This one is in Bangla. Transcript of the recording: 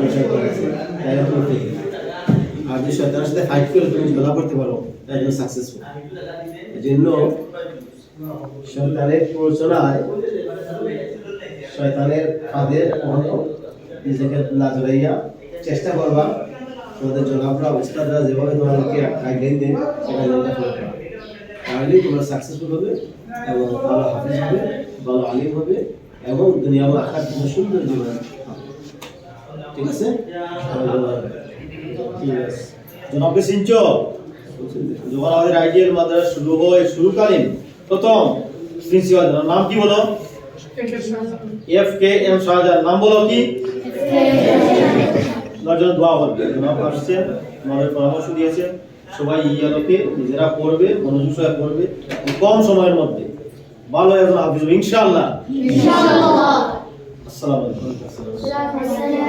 তাহলে তুমি ঠিক আর যে শয়তানের সাথে ফাইট করে তুমি ধরা করতে পারো, তাই জন্য সাকসেসফুল এই জন্য শয়তানের প্রচনায় শয়তানের ফাঁদে নিজেকে না জড়াইয়া চেষ্টা করবা, তোমাদের জনাবরা উস্তাদরা যেভাবে তোমাদেরকে গাইডলাইন দেন ফলো তাহলেই তোমরা সাকসেসফুল হবে এবং ভালো হাফিজ হবে, ভালো আলিম হবে, এবং দুনিয়া আখার জন্য সুন্দর জীবন। ঠিক আছে? ঠিক আছে। জনাবকে চিনছ যখন আমাদের আইডিয়াল মাদ্রাসা শুরু হয় শুরুকালীন প্রথম প্রিন্সিপাল নাম কি বলো? এফ কে এম শাহজাহান নাম বলো কি? জন্য দোয়া করবে জনাব আসছেন আমাদের পরামর্শ দিয়েছেন সবাই ইয়ালোকে নিজেরা পড়বে মনোযোগ সহায় পড়বে কম সময়ের মধ্যে। ভালো একজন হাফিজ হবে, ইনশাআল্লাহ। আসসালামু আলাইকুম.